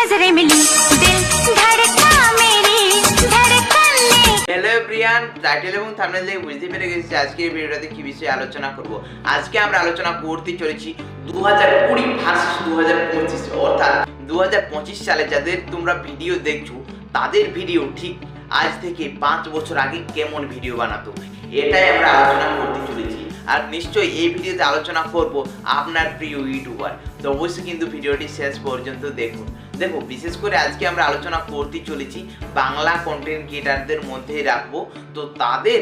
नजरें मिली दिल धड़का मेरी धड़कन ने হ্যালো এভরিয়ান টাইটেল এবং থাম্বনেল দেখে বুঝতে পেরে গেছি আজকে এই ভিডিওটাতে কি বিষয়ে আলোচনা করব আজকে আমরা আলোচনা করতে চলেছি দু হাজার কুড়ি ভার্সেস দু হাজার পঁচিশ অর্থাৎ দু হাজার পঁচিশ সালে যাদের তোমরা ভিডিও দেখছো তাদের ভিডিও ঠিক আজ থেকে পাঁচ বছর আগে কেমন ভিডিও বানাতো এটাই আমরা আলোচনা করতে চলেছি আর নিশ্চয়ই এই ভিডিওতে আলোচনা করব আপনার প্রিয় ইউটিউবার। তো অবশ্যই কিন্তু ভিডিওটি শেষ পর্যন্ত দেখুন। দেখো, বিশেষ করে আজকে আমরা আলোচনা করতে চলেছি বাংলা কন্টেন্ট ক্রিয়েটারদের মধ্যেই রাখব। তো তাদের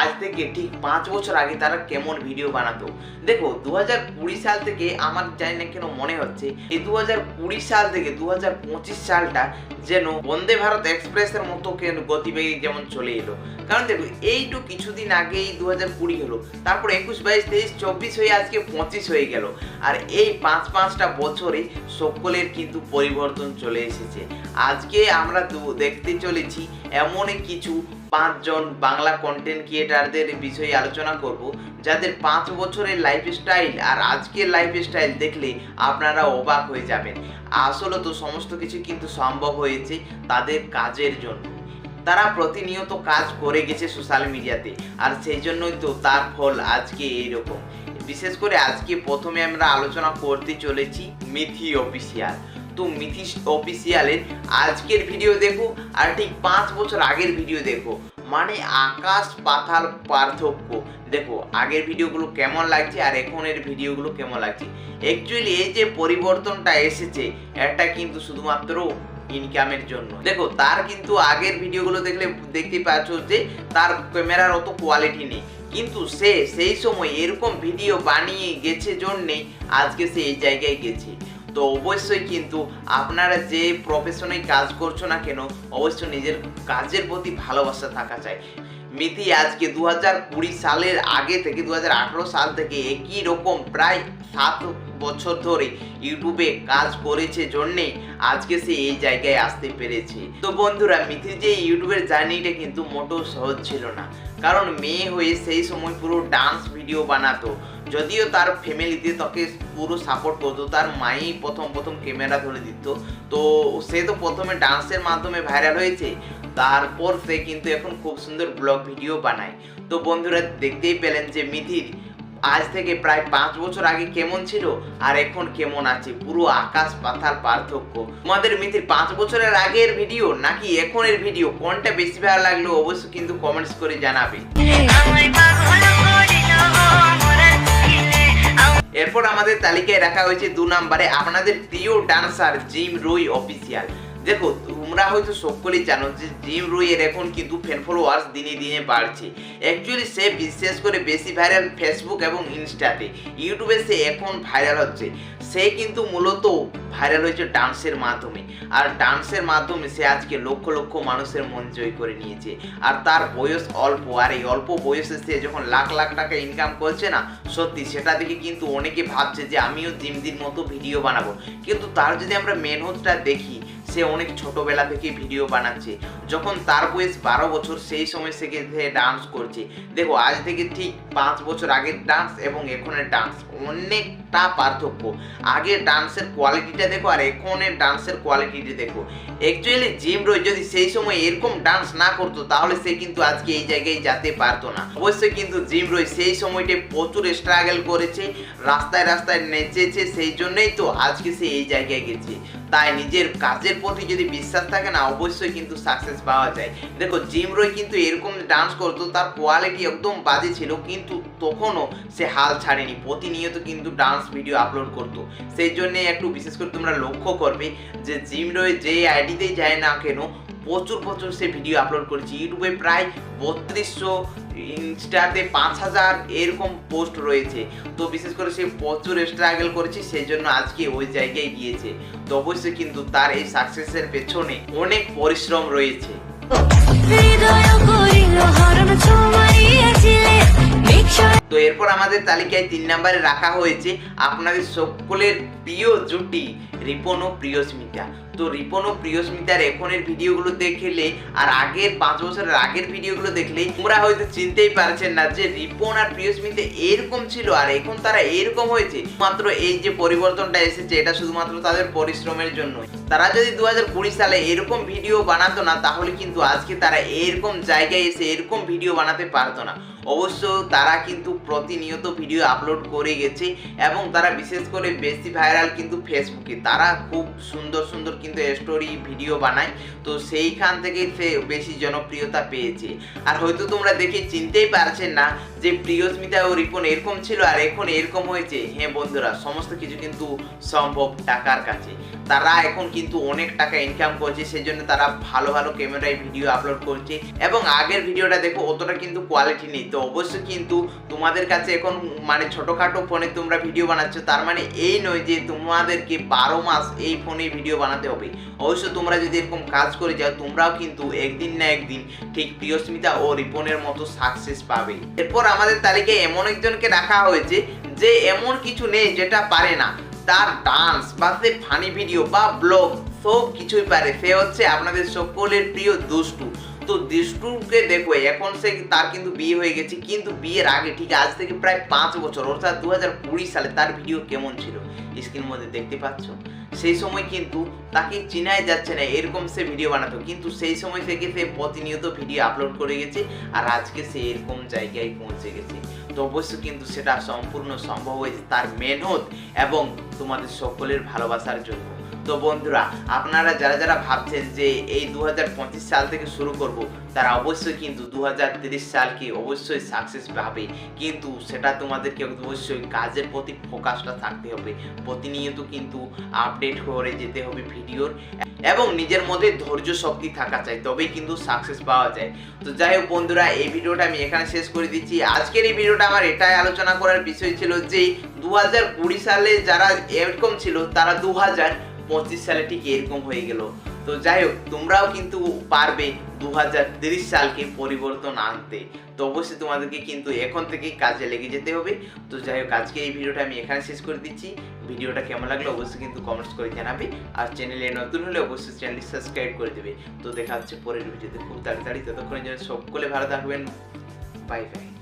আজ থেকে ঠিক পাঁচ বছর আগে তারা কেমন ভিডিও বানাতো। দেখো দু হাজার কুড়ি সাল থেকে আমার জানি না কেন মনে হচ্ছে, এই দু হাজার কুড়ি সাল থেকে দু হাজার পঁচিশ সালটা যেন বন্দে ভারত এক্সপ্রেসের মতো কেন গতিবেগে যেমন চলে এলো। কারণ দেখো এইটু কিছুদিন আগেই দু হাজার কুড়ি হলো, তারপর একুশ, বাইশ, তেইশ, চব্বিশ হয়ে আজকে পঁচিশ হয়ে গেল। আর এই পাঁচ, পাঁচটা বছরে সকলের কিন্তু পরিবর্তন চলে এসেছে। আজকে আমরা দেখতে চলেছি এমনই কিছু পাঁচজন বাংলা কন্টেন্ট ক্রিয়েটারদের বিষয়ে আলোচনা করব, যাদের পাঁচ বছরের লাইফস্টাইল আর আজকের লাইফস্টাইল দেখলে আপনারা অবাক হয়ে যাবেন। আসলে তো সমস্ত কিছু কিন্তু সম্ভব হয়েছে তাদের কাজের জন্য। তারা প্রতিনিয়ত কাজ করে গেছে সোশ্যাল মিডিয়াতে আর সেই জন্যই তো তার ফল আজকে এইরকম। বিশেষ করে আজকে প্রথমে আমরা আলোচনা করতে চলেছি মিথি অফিসিয়াল তো মিথি অফিসিয়ালের আজকের ভিডিও দেখো, আর ঠিক পাঁচ বছর আগের ভিডিও দেখো। মানে আকাশ পাতাল পার্থক্য। দেখো, আগের ভিডিওগুলো কেমন লাগছে আর এখনের ভিডিওগুলো কেমন লাগছে। অ্যাকচুয়ালি এই যে পরিবর্তনটা এসেছে, এটা কিন্তু শুধুমাত্র ইনকামের জন্য। দেখো, তার কিন্তু আগের ভিডিওগুলো দেখলে দেখতে পাচ্ছ যে, তার ক্যামেরার অত কোয়ালিটি নেই। কিন্তু সে সেই সময় এরকম ভিডিও বানিয়ে গেছে জন্যেই আজকে সে এই জায়গায় গেছে। তো অবশ্যই কিন্তু আপনারা যে প্রফেশনে কাজ করছ না কেন, অবশ্যই নিজের কাজের প্রতি ভালোবাসা থাকা চাই। মিথি আজকে দু হাজার কুড়ি সালের আগে থেকে দু হাজার আঠেরো সাল থেকে একই রকম প্রায় সাত বছর ধরে ইউটিউবে কাজ করেছে জন্যে আজকে সে এই জায়গায় আসতে পেরেছে। তো বন্ধুরা মিথির যে ইউটিউবের জার্নিটা কিন্তু মোটেও সহজ ছিল না। কারণ মেয়ে হয়ে সেই সময় পুরো ডান্স ভিডিও বানাতো। যদিও তার ফ্যামিলিতে তাকে পুরো সাপোর্ট করতো, তার মাই প্রথম প্রথম ক্যামেরা ধরে দিত। তো সে তো প্রথমে ডান্সের মাধ্যমে ভাইরাল হয়েছে, তারপর সে কিন্তু এখন খুব সুন্দর ব্লগ ভিডিও বানায়। তো বন্ধুরা দেখতেই পেলেন যে মিথির আজ থেকে প্রায় পাঁচ বছর আগে কেমন ছিল, আর এখন কেমন আছে? পুরো আকাশ, পাতাল, পার্থক্য। তোমাদের মিথির পাঁচ বছরের আগের ভিডিও নাকি এখনের ভিডিও কোনটা বেশি ভালো লাগল অবশ্যই কিন্তু কমেন্টস করে জানাবে। এরপর আমাদের তালিকায় রাখা হয়েছে দু নম্বরে আপনাদের প্রিয় ডান্সার জিম রুই অফিসিয়াল। দেখো, তোমরা হয়তো সকলেই জানো যে জিম রুইয়ের এখন কিন্তু ফ্যান ফলোয়ার্স দিনে দিনে বাড়ছে। অ্যাকচুয়ালি সে বিশেষ করে বেশি ভাইরাল ফেসবুক এবং ইনস্টাতে ইউটিউবে সে এখন ভাইরাল হচ্ছে। সে কিন্তু মূলত ভাইরাল হয়েছে ডান্সের মাধ্যমে। আর ডান্সের মাধ্যমে সে আজকে লক্ষ লক্ষ মানুষের মন জয় করে নিয়েছে। আর তার বয়স অল্প, আর এই অল্প বয়সে সে যখন লাখ লাখ টাকা ইনকাম করছে না, সত্যি সেটা দেখে কিন্তু অনেকে ভাবছে যে আমিও জিমদির মতো ভিডিও বানাবো। কিন্তু তার যদি আমরা মেহনতটা দেখি সে অনেক ছোটবেলা থেকে ভিডিও বানাচ্ছে। যখন তার বয়স বারো বছর, সেই সময় সে ডান্স করছে। দেখো, আজ থেকে ঠিক পাঁচ বছর আগের ডান্স এবং এখনের ডান্স অনেকটা পার্থক্য। আগের ডান্সের কোয়ালিটিটা দেখো আর এখনের ডান্সের কোয়ালিটিটা দেখো। অ্যাকচুয়ালি জিম রয় যদি সেই সময় এরকম ডান্স না করতো, তাহলে সে কিন্তু আজকে এই জায়গায় যেতে পারতো না। অবশ্যই কিন্তু জিম রয় সেই সময়টা প্রচুর স্ট্রাগল করেছে, রাস্তায় রাস্তায় নেচেছে, সেই জন্যই তো আজকে সে এই জায়গায় গেছে। তাই নিজের কাজের প্রতি যদি বিশ্বাস থাকে না, অবশ্যই কিন্তু সাকসেস পাওয়া যায়। দেখো জিম রয় কিন্তু এরকম ডান্স করতো, তার কোয়ালিটি একদম বাজে ছিল, কিন্তু তখনও সে হাল ছাড়েনি। প্রতিনিয়ত কিন্তু ডান্স ভিডিও আপলোড করতো। সেই জন্যে একটু বিশেষ করে তোমরা লক্ষ্য করবে যে জিম রয় যে আইডিতেই যায় না কেন, প্রচুর প্রচুর সে ভিডিও আপলোড করেছে। ইউটিউবে প্রায় বত্রিশশো ইনস্টাতে পাঁচ হাজার এরকম পোস্ট রয়েছে। তো বিশেষ করে সে প্রচুর স্ট্রাগল করেছে সেই জন্য আজকে ওই জায়গায় গিয়েছে। তো অবশ্যই কিন্তু তার এই সাকসেসের পেছনে অনেক পরিশ্রম রয়েছে। তো এরপর আমাদের তালিকায় তিন নম্বরে রাখা হয়েছে আপনাদের সকলের প্রিয় জুটি, রিপন ও প্রিয়স্মিতা। তো রিপন ও প্রিয়স্মিতার এখনের ভিডিওগুলো দেখলে আর আগের পাঁচ বছরের আগের ভিডিওগুলো দেখলে তোমরা হয়তো চিনতেই পারছেন না যে রিপন আর প্রিয়স্মিতা এরকম ছিল আর এখন তারা এরকম হয়েছে। মাত্র এই যে পরিবর্তনটা এসেছে, এটা শুধুমাত্র তাদের পরিশ্রমের জন্য তারা যদি দু হাজার কুড়ি সালে এরকম ভিডিও বানাতো না, তাহলে কিন্তু আজকে তারা এরকম জায়গায় এসে এরকম ভিডিও বানাতে পারতো না। অবশ্য তারা কিন্তু প্রতিনিয়ত ভিডিও আপলোড করে গেছে এবং তারা বিশেষ করে বেশি ভাইরাল কিন্তু ফেসবুকে তারা খুব সুন্দর সুন্দর কিন্তু স্টোরি ভিডিও বানায়। তো সেইখান থেকে সে বেশি জনপ্রিয়তা পেয়েছে। আর হয়তো তোমরা দেখে চিনতেই পারছেন না যে প্রিয়স্মিতা ও রিপন এরকম ছিল আর এখন এরকম হয়েছে। হ্যাঁ বন্ধুরা, সমস্ত কিছু কিন্তু সম্ভব টাকার কাছে। তারা এখন কিন্তু অনেক টাকা ইনকাম করছে সেই জন্য তারা ভালো ভালো ক্যামেরায় ভিডিও আপলোড করছে। এবং আগের ভিডিওটা দেখো, অতটা কিন্তু কোয়ালিটি নেই। তো অবশ্যই কিন্তু তোমাদের কাছে এখন মানে ছোটোখাটো ফোনে তোমরা ভিডিও বানাচ্ছ, তার মানে এই নয় যে তোমাদেরকে বারো মাস এই ফোনে ভিডিও বানাতে হবে। অবশ্য তোমরা যদি এরকম কাজ করে যাও, তোমরাও কিন্তু একদিন না একদিন ঠিক প্রিয়স্মিতা ও রিপনের মতো সাকসেস পাবে। এরপর আমাদের তালিকায় এমন একজনকে রাখা হয়েছে যে এমন কিছু নেই যেটা পারে না। তার ডান্স বা সে ফানি ভিডিও বা ব্লগ সব কিছুই পারে। সে হচ্ছে আপনাদের সকলের প্রিয় দুষ্টু। তো দুষ্টুকে দেখো, এখন সে তার কিন্তু বিয়ে হয়ে গেছে, কিন্তু বিয়ের আগে, ঠিক আজ থেকে প্রায় পাঁচ বছর, অর্থাৎ দু হাজার কুড়ি সালে তার ভিডিও কেমন ছিল? স্ক্রিনের মধ্যে দেখতে পাচ্ছ? সেই সময় কিন্তু তাকে চিনাই যাচ্ছে না, এরকম সে ভিডিও বানাতো। কিন্তু সেই সময় থেকে সে প্রতিনিয়ত ভিডিও আপলোড করে গেছে, আর আজকে সে এরকম জায়গায় পৌঁছে গেছে। তো অবশ্যই কিন্তু সেটা সম্পূর্ণ সম্ভব হয়েছে তার মেহনত এবং তোমাদের সকলের ভালোবাসার জন্য। তো বন্ধুরা, আপনারা যারা যারা ভাবছেন যে এই দু হাজার পঁচিশ সাল থেকে শুরু করব, তারা অবশ্যই কিন্তু দু সালকে অবশ্যই সাকসেস পাবে কিন্তু সেটা তোমাদেরকে অবশ্যই কাজের প্রতি ফোকাসটা থাকতে হবে। প্রতিনিয়ত কিন্তু আপডেট করে যেতে হবে ভিডিওর। এবং নিজের মধ্যে ধৈর্য শক্তি থাকা চাই, তবেই কিন্তু সাকসেস পাওয়া যায়। তো যাই হোক বন্ধুরা, এই ভিডিওটা আমি এখানে শেষ করে দিচ্ছি। আজকের এই ভিডিওটা আমার এটাই আলোচনা করার বিষয় ছিল যে দু হাজার কুড়ি সালে যারা এরকম ছিল, তারা দু হাজার পঁচিশ সালে ঠিক এরকম হয়ে গেল। তো যাই হোক, তোমরাও কিন্তু পারবে দু সালকে পরিবর্তন আনতে। তো অবশ্যই তোমাদেরকে কিন্তু এখন থেকেই কাজে লেগে যেতে হবে। তো যাই হোক আজকে এই ভিডিওটা আমি এখানে শেষ করে দিচ্ছি। ভিডিওটা কেমন লাগল অবশ্যই কিন্তু কমেন্টস করে জানাবে। আর চ্যানেলে নতুন হলে অবশ্যই চ্যানেলটি সাবস্ক্রাইব করে দেবে। তো দেখা হচ্ছে পরের ভিডিওতে। খুব তাড়াতাড়ি ততক্ষণে যেন সকলে ভালো থাকবেন। Bye bye